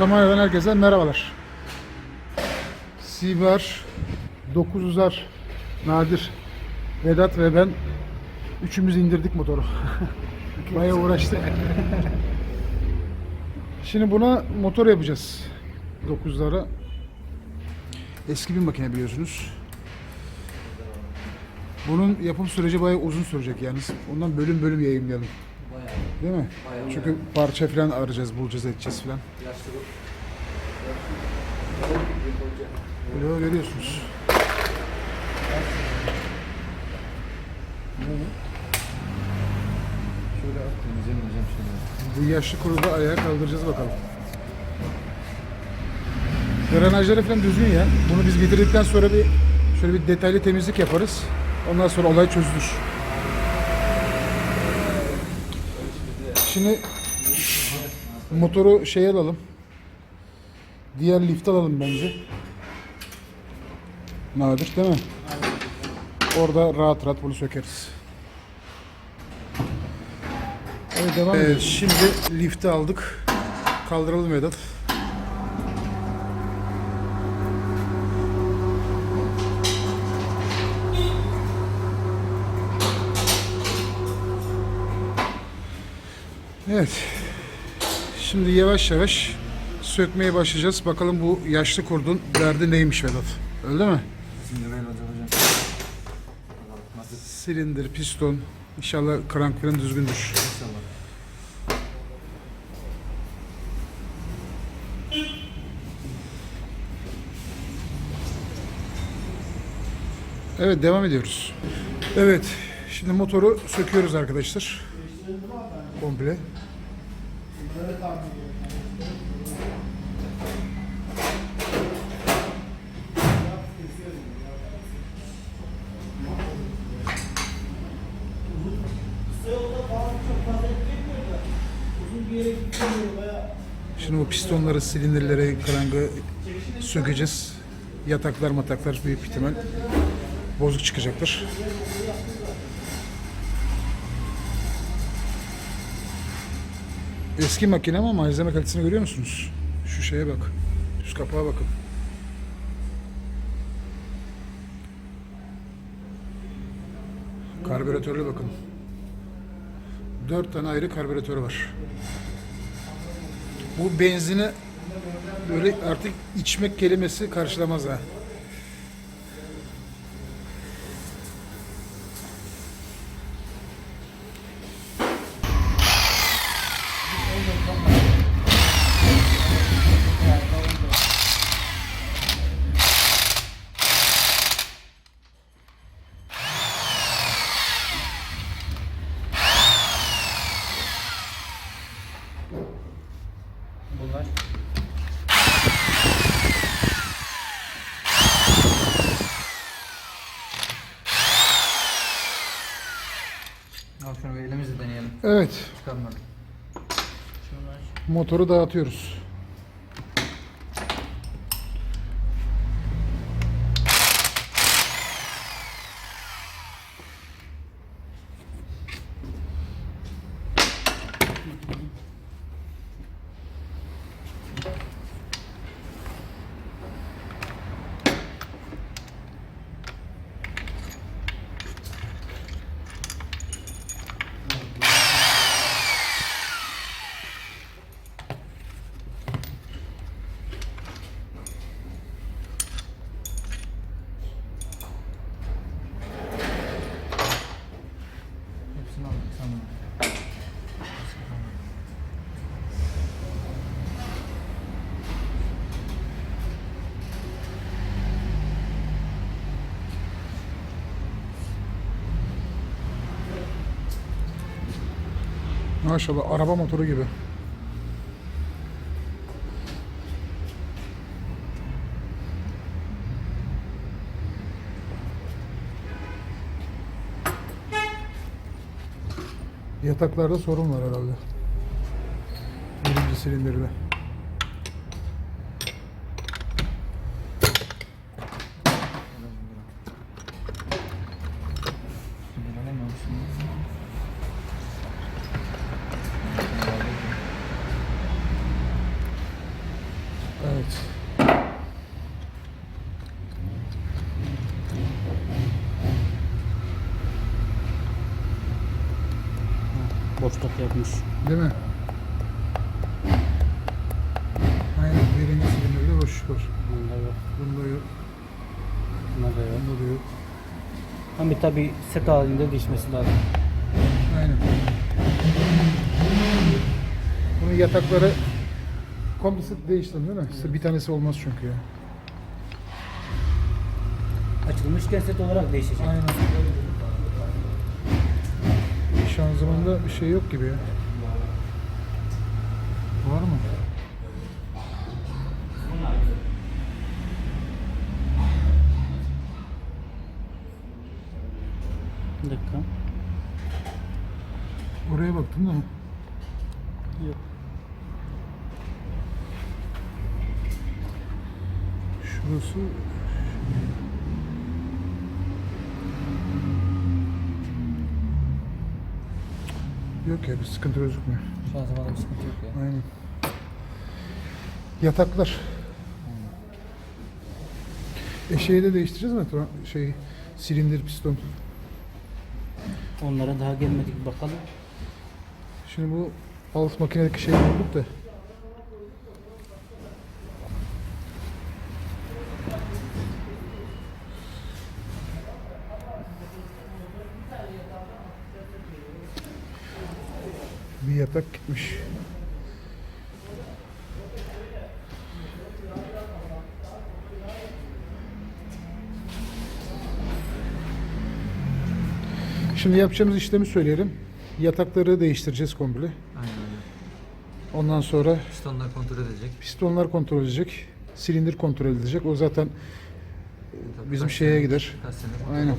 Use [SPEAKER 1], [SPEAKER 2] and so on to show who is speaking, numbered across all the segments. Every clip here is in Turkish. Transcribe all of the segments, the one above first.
[SPEAKER 1] Otomanya'dan herkese merhabalar. Sibar 900'lar Nadir, Vedat ve ben üçümüz indirdik motoru. Bayağı uğraştık. Şimdi buna motor yapacağız. 900'lara. Eski bir makine biliyorsunuz. Bunun yapım süreci bayağı uzun sürecek yalnız. Ondan bölüm bölüm yayınlayalım.
[SPEAKER 2] Bayağı
[SPEAKER 1] Değil mi?
[SPEAKER 2] bayağı
[SPEAKER 1] Çünkü parça falan arayacağız, bulacağız, edeceğiz falan. Bloğu görüyorsunuz.
[SPEAKER 2] Şöyle at temizlemeyeceğim şimdi.
[SPEAKER 1] Bu yaşlı kuruda ayağa kaldıracağız bakalım. Granajları falan düzgün ya. Bunu biz bitirdikten sonra bir şöyle bir detaylı temizlik yaparız. Ondan sonra olay çözülür. Şimdi motoru şey alalım. Diğer lift alalım bence. Nadir değil mi? Orada rahat rahat bunu sökeriz. Evet devam edelim. Şimdi lifti aldık. Kaldıralım Vedat. Evet. Şimdi yavaş yavaş sökmeye başlayacağız. Bakalım bu yaşlı kurdun derdi neymiş Vedat. Öyle mi?
[SPEAKER 2] Şimdi hocam.
[SPEAKER 1] Silindir, piston. İnşallah krank falan düzgündür.
[SPEAKER 2] İnşallah.
[SPEAKER 1] Evet devam ediyoruz. Evet şimdi motoru söküyoruz arkadaşlar. Komple. Şimdi bu pistonları, silindirleri, krangı sökeceğiz. Yataklar mataklar büyük ihtimal bozuk çıkacaktır. Eski makine ama malzeme kalitesini görüyor musunuz? Şu şeye bak. Üst kapağa bakın. Karbüratörle bakın. Dört tane ayrı karbüratörü var. Bu benzini böyle artık içmek kelimesi karşılamaz ha.
[SPEAKER 2] Bunlar. Al şunu bir elimizle deneyelim.
[SPEAKER 1] Evet,
[SPEAKER 2] Çıkarmadık. Şunlar.
[SPEAKER 1] Motoru dağıtıyoruz. Maşallah araba motoru gibi. Yataklarda sorun var herhalde. Birinci silindirde.
[SPEAKER 2] Şimdi alamıyorum şimdi.
[SPEAKER 3] Boşluk yapmış.
[SPEAKER 1] Değil mi? Aynen birinci silindirde boşluk var.
[SPEAKER 3] Bunda yok.
[SPEAKER 1] Bunda yok.
[SPEAKER 3] Bunda da yok.
[SPEAKER 1] Bunda da yok.
[SPEAKER 3] Ama tabi set halinde değişmesi lazım.
[SPEAKER 1] Aynen. Bunun yatakları komple değiştirdin değil mi? Bir tanesi olmaz çünkü ya.
[SPEAKER 3] Açılmışken set olarak değişecek.
[SPEAKER 1] Aynen. Şanzımanda bir şey yok gibi ya. Var mı?
[SPEAKER 3] Bir dakika.
[SPEAKER 1] Oraya baktım da.
[SPEAKER 3] Yok.
[SPEAKER 1] Şurası Yok ya bir sıkıntı gözükmüyor.
[SPEAKER 2] Şanzımanda bir sıkıntı yok ya.
[SPEAKER 1] Aynen. Yataklar. E şeyi de değiştireceğiz mi? Tra- Şey, silindir piston.
[SPEAKER 3] Onlara daha gelmedik bakalım.
[SPEAKER 1] Şimdi bu alt makinedeki şeyi bulduk da. Bir yatak gitmiş. Şimdi yapacağımız işlemi söyleyelim. Yatakları değiştireceğiz komple.
[SPEAKER 2] Aynen.
[SPEAKER 1] Ondan sonra
[SPEAKER 2] Pistonlar kontrol edecek.
[SPEAKER 1] pistonlar kontrol edecek. Silindir kontrol edilecek. O zaten
[SPEAKER 2] Tabii
[SPEAKER 1] bizim şeye gider. Aynen.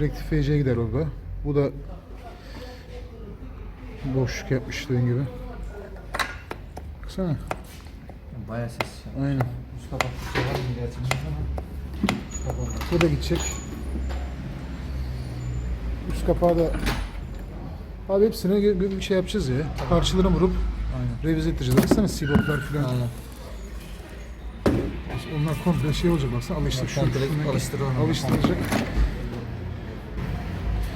[SPEAKER 1] Rektifiyeciye gider orada. Bu da boşluk yapmış dediğin gibi. Baksana.
[SPEAKER 2] Bayağı ses. ya.
[SPEAKER 1] Aynen.
[SPEAKER 2] Üst kapakta şey var mı gerçekten ama. Kapak.
[SPEAKER 1] Bu da gidecek. Üst kapağı da Abi hepsine bir şey yapacağız ya. Parçalarını vurup
[SPEAKER 2] Aynen.
[SPEAKER 1] revize edeceğiz. Baksana siboplar falan.
[SPEAKER 2] Aynen.
[SPEAKER 1] Onlar komple şey olacak baksana alıştır.
[SPEAKER 2] Alıştırır onu.
[SPEAKER 1] Alıştıracak.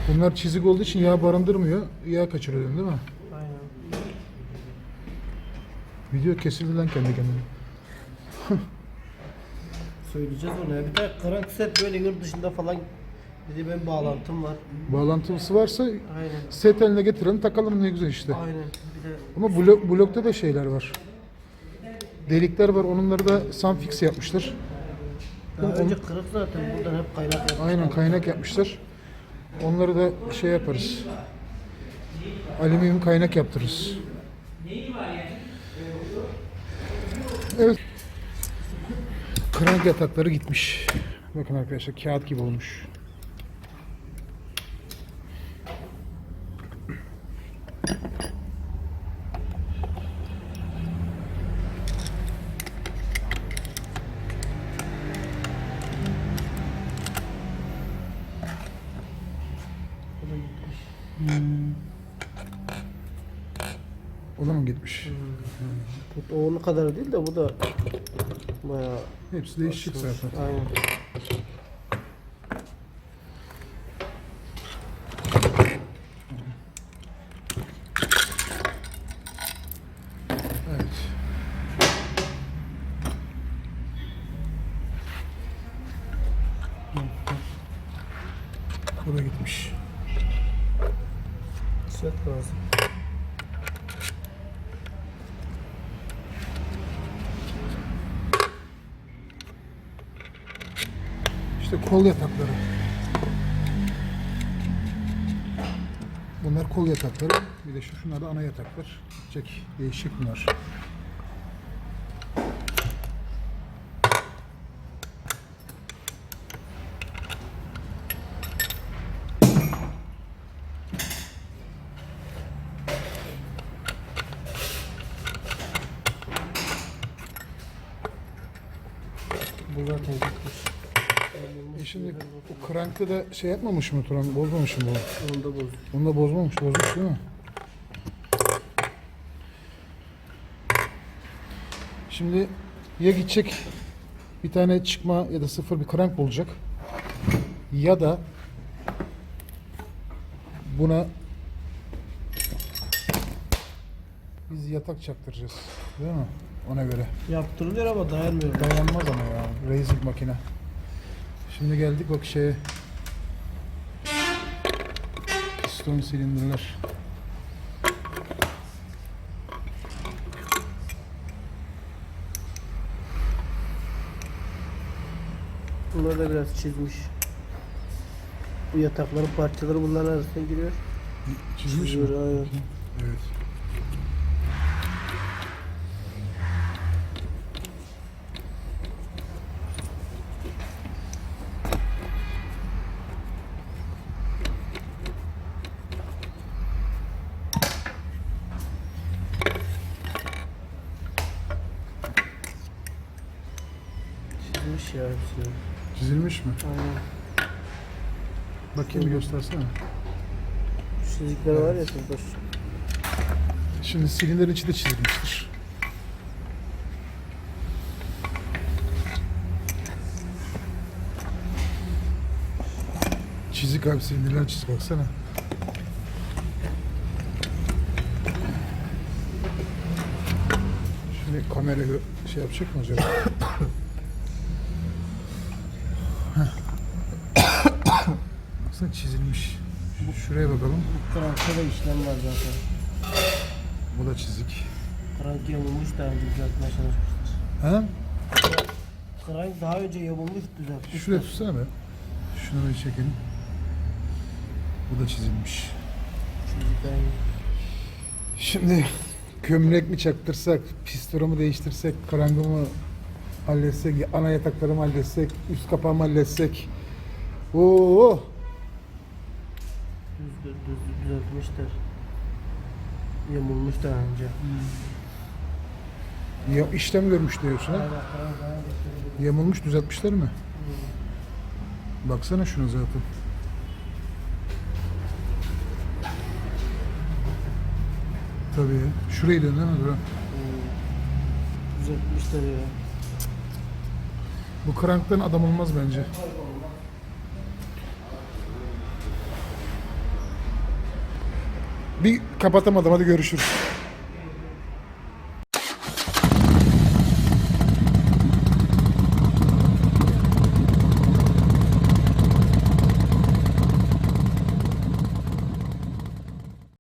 [SPEAKER 1] Bunlar çizik olduğu için yağ barındırmıyor. Yağ kaçırıyor değil mi?
[SPEAKER 3] Aynen.
[SPEAKER 1] Video kesildi lan kendi kendine.
[SPEAKER 3] Söyleyeceğiz ona ya. Bir de karank set böyle yurt dışında falan bir de benim bağlantım var.
[SPEAKER 1] Bağlantısı varsa
[SPEAKER 3] Aynen.
[SPEAKER 1] set haline getirelim takalım ne güzel işte.
[SPEAKER 3] Aynen. Bir de
[SPEAKER 1] Ama blok, blokta da şeyler var. Delikler var. Onları da sunfix yapmışlar.
[SPEAKER 3] daha
[SPEAKER 1] Onu-
[SPEAKER 3] önce kırık zaten buradan hep kaynak yapmış.
[SPEAKER 1] Aynen kaynak yapmışlar. Onları da şey yaparız. Alüminyum kaynak yaptırırız. Evet. Krank yatakları gitmiş. Bakın arkadaşlar kağıt gibi olmuş. Da mı gitmiş?
[SPEAKER 3] Da onun kadar değil de bu da bayağı
[SPEAKER 1] Hepsi değişik zaten.
[SPEAKER 3] aynen.
[SPEAKER 1] Evet. Bu da gitmiş.
[SPEAKER 3] Set lazım.
[SPEAKER 1] İşte kol yatakları. Bunlar kol yatakları. Bir de şu şunlar da ana yataklar. Çek değişik bunlar.
[SPEAKER 3] Bu gitmiş.
[SPEAKER 1] E şimdi bu krankı da şey yapmamış mı Turan? Bozmamış mı bu?
[SPEAKER 3] Onu da bozdu.
[SPEAKER 1] Onu da bozmamış. Bozmuş değil mi? Şimdi ya gidecek bir tane çıkma ya da sıfır bir krank bulacak ya da buna Biz yatak çaktıracağız. Değil mi? Ona göre.
[SPEAKER 3] Yaptırılıyor ama dayanmıyor.
[SPEAKER 1] Dayanmaz ama ya. Racing makine. Şimdi geldik bak şeye. Piston silindirler.
[SPEAKER 3] Bunlar da biraz çizmiş. Bu yatakların parçaları bunların arasına giriyor.
[SPEAKER 1] Çizmiş mi?
[SPEAKER 3] Çiziyor, aynen.
[SPEAKER 1] Evet.
[SPEAKER 3] Çizmiş ya.
[SPEAKER 1] Çizilmiş mi?
[SPEAKER 3] Aynen.
[SPEAKER 1] Bakayım bir göstersene.
[SPEAKER 3] Şu çizikler var ya şurada.
[SPEAKER 1] Şimdi silindirin içi de çizilmiştir. Çizik abi silindirler çizik baksana. Şimdi kamerayı şey yapacak mı acaba? Baksana çizilmiş. Şuraya bakalım.
[SPEAKER 3] Bu krankta da işlem var zaten.
[SPEAKER 1] Bu da çizik.
[SPEAKER 3] Krank yamulmuş daha önce düzeltmeye çalışmışlar.
[SPEAKER 1] Ha?
[SPEAKER 3] Krank daha önce yamulmuş düzeltmişler.
[SPEAKER 1] Şuraya tutsana be. Şunu da çekelim. Bu da çizilmiş.
[SPEAKER 3] Çizikler
[SPEAKER 1] Şimdi gömlek mi çaktırsak, pistonu mu değiştirsek, karangı mı halletsek, ana yatakları mı halletsek, üst kapağı mı halletsek. Oo!
[SPEAKER 3] Düz, düz, düz, düzeltmişler. Yamulmuş daha önce.
[SPEAKER 1] Ya işlem görmüş diyorsun ha? Yamulmuş düzeltmişler mi? Baksana şuna zaten. Tabii. Şurayı dön değil mi?
[SPEAKER 3] Hmm. Düzeltmişler ya.
[SPEAKER 1] Bu kranktan adam olmaz bence. Bir kapatamadım hadi görüşürüz.